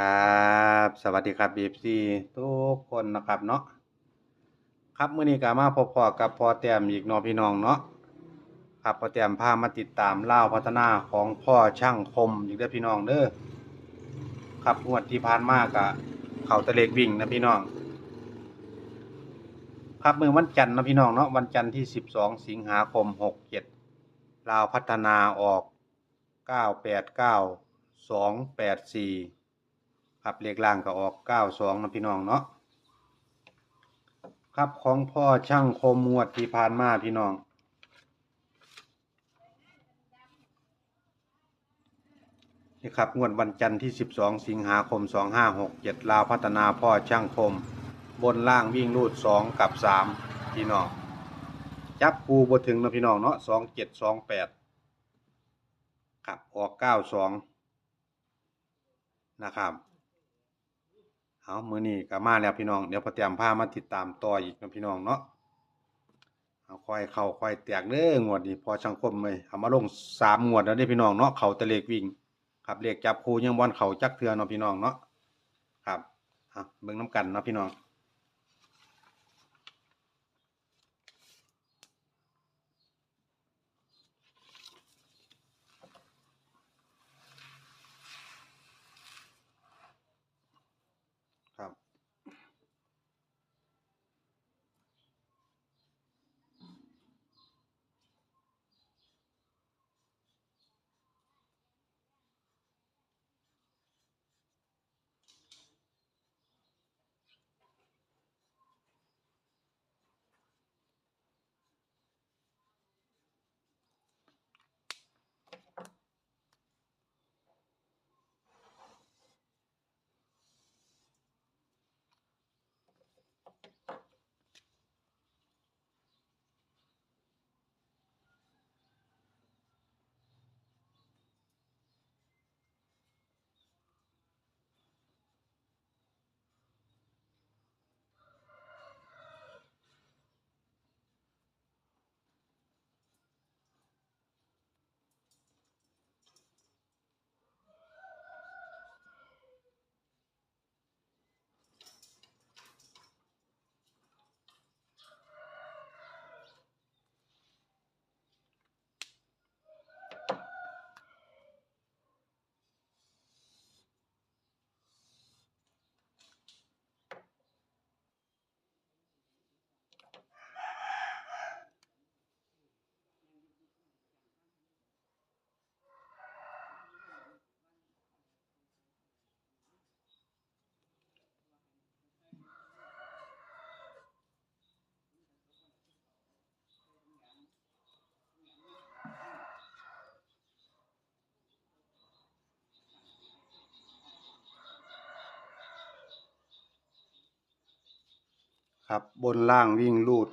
ครับ สวัสดีครับบีฟซีทุกคนนะครับเนาะครับมื้อนี้ก็มาพบพอกับพอแต้มอีกเนาะพี่น้องเนาะครับพอแต้มพามาติดตามเล่าพัฒนาของพ่อช่างคมอีกเด้อพี่น้องเด้อครับงวดที่ผ่านมาก็เขาตะเลกวิ่งนะพี่น้อง ครับมือวันจันทร์นะพี่น้องเนาะวันจันทร์ที่ 12 สิงหาคม 67ลาวพัฒนาออก 989 284 ครับเลขล่างก็ออกเก้าสองนะพี่น้องเนาะครับของพ่อช่างคมงวดที่ผ่านมาพี่น้องนี่ครับงวดวันจันทร์ที่ 12 สิงหาคม 2567ลาวพัฒนาพ่อช่างคม บนล่างวิ่งรูด 2 กับ 3 พี่น้อง จับคูบถึงนะพี่น้องเนาะ2 7 2 8 ครับออก 92 นะครับ เอามือนี้ก็มาแล้วพี่น้องเดี๋ยวพอเตรียมผ้ามาติดตามต่ออีกนะพี่น้องเนาะเอาค่อยเข้าค่อยแตกเด้องวดนี้พอช่างคมเลยเอามาลงสามงวดแล้วเด้พี่น้องเนาะเข่าตะเลกวิ่งครับเลกจับคูยังบอลเข่าจักเทือเนาะพี่น้องเนาะครับอะเบิ่งน้ำกันเนาะพี่น้อง ครับบนล่างวิ่งลูด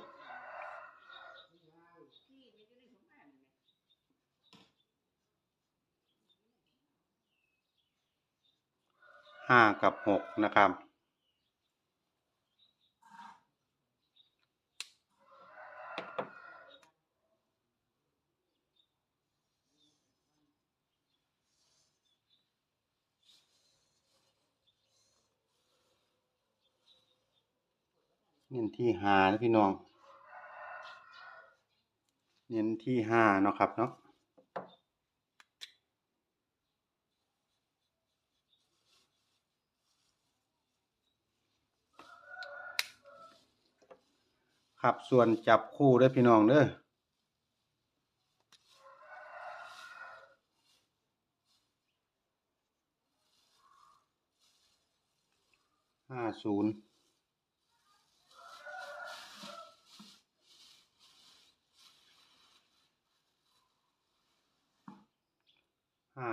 ห้ากับหกนะครับ เน้นที่ห้านะพี่น้อง เน้นที่ห้าเนาะครับเนาะครับส่วนจับคู่ด้อพี่น้องเด้อห้าศูนย์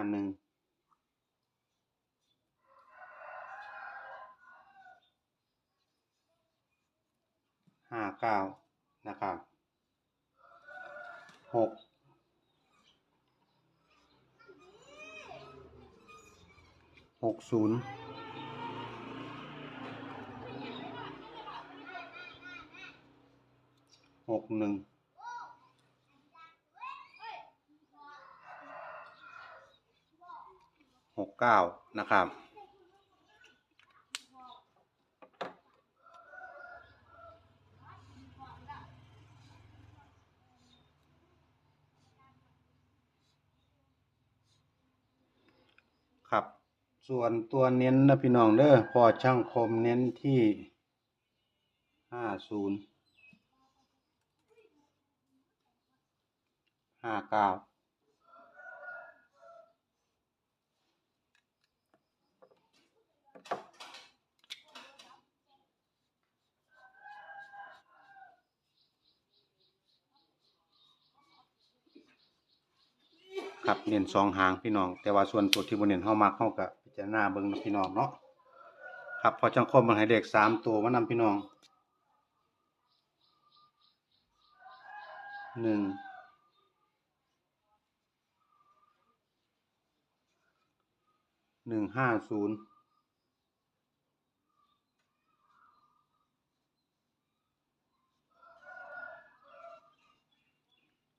ห้าหนึ่งห้าเก้านะครับหกหกศูนย์หกหนึ่ง หกเก้านะครับ ครับ ส่วนตัวเน้นนะพี่น้องเด้อพอช่างคมเน้นที่ห้าศูนย์ห้าเก้า ครับเน้นสองหางพี่น้อง แต่ว่าส่วนตัวที่บนเน้นเฮามักเฮากับพิจารณาเบิ่งนะพี่น้องเนาะครับพอจังคมมันให้เด็กสามตัวมานำพี่น้องหนึ่งหนึ่งห้าศูนย์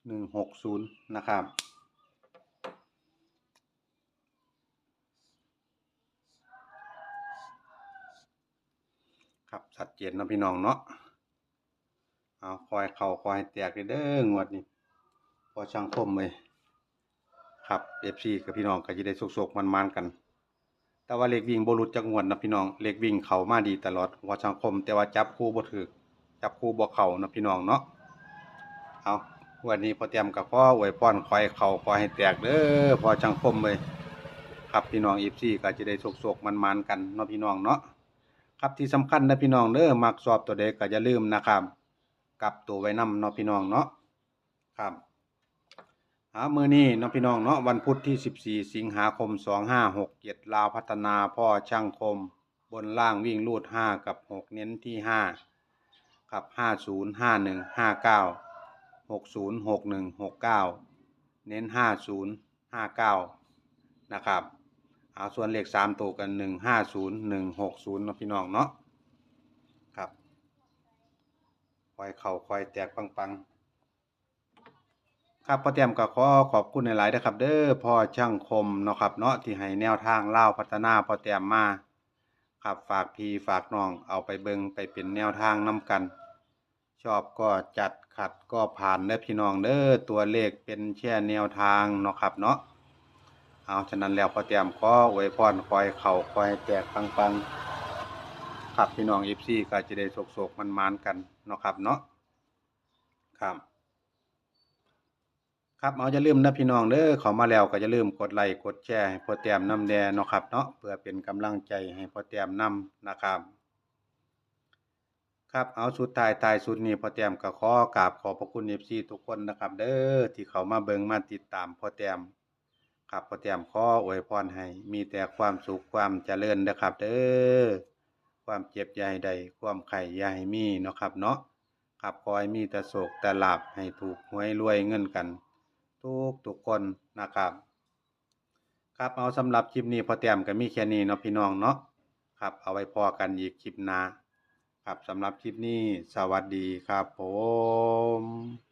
หนึ่งหกศูนย์นะครับ ครับชัดเจนนะพี่น้องเนาะเอาคอยเข่าคอยแตกเด้องวดนี้พอช่างคมเลยครับเอฟซีกับพี่น้องก็จะได้สุกๆมันๆกัน แต่ว่าเล็กวิ่งบรุษจักงวดนะพี่น้องเล็กวิ่งเข่ามาดีตลอดพอช่างคม แต่ว่าจับคู่บ่ถือจับคู่บ่เข่านะพี่น้องเนาะเอาวันนี้พอเตรียมกับพ่ออวยพรคอยเข่าคอยให้แตกเด้อพอช่างคมเลยครับพี่น้องเอฟซีก็จะได้สุกๆมันๆกันเนาะพี่น้องเนาะ ครับที่สำคัญนะพี่น้องเด้อมักสอบตัวเด็กก็อย่าลืมนะครับกลับตัวไว้นำเนาะพี่น้องเนาะครับหามือนี้เนาะพี่น้องเนาะวันพุธที่ 14 สิงหาคม 2567ลาวพัฒนาพ่อช่างคม บนล่างวิ่งลูด 5 กับ 6 เน้นที่5ครับ 50 51 59 60 61 69 เน้น 50 59 นะครับ เอาส่วนเลขสามตัวกันหนึ่งห้าศูนย์หนึ่งหกศูนย์เนาะพี่น้องเนาะครับคอยเข่าคอยแตกปังๆ ครับพ่อเตรียมก็ขอขอบคุณหลายๆนะครับ เด้อพ่อช่างคมเนาะครับเนาะที่ให้แนวทางเล่าพัฒนาพ่อเตรียมมาครับฝากพี่ฝากน้องเอาไปเบิงไปเป็นแนวทางนํกัน ชอบก็จัดขัดก็ผ่านเด้อพี่น้องเด้อตัวเลขเป็นแค่แนวทางเนาะครับเนาะ เอาฉะนั้นแล้วพอเตรียมขออวยพรคอยเข่าคอยแตกปังๆครับพี่น้องเอฟซีก็จะได้โศกๆมันมานกันเนาะครับเนาะครับครับเอาจะลืมนะพี่น้องเด้อเขามาแล้วก็จะลืมกดไลค์กดแชร์ให้พอเตรียมนำแดเนาะครับเนาะเพื่อเป็นกำลังใจให้พอเตรียมนำนะครับครับเอาสุดท้ายท้ายสุดนี้พอเตรียมก็ขอกราบขอบพระคุณเอฟซีทุกคนนะครับ เด้อที่เขามาเบิ่งมาติดตามพอเตรียม ครับพอเตรียมขออวยพรให้ มีแต่ความสุขความเจริญนะครับเด้อความเจ็บใหญ่ใดความไข่ใหญ่มีเนาะครับเนาะครับขอให้มีแต่โศกแต่หลาบให้ถูกหวยรวยเงินกัน ทุกทุกคนนะครับ ครับเอาสำหรับคลิปนี้พอเตรียมก็มีแค่นี้เนาะพี่น้องเนาะครับ เอาไว้พอกันอีกคลิปหน้าครับสำหรับคลิปนี้สวัสดีครับผม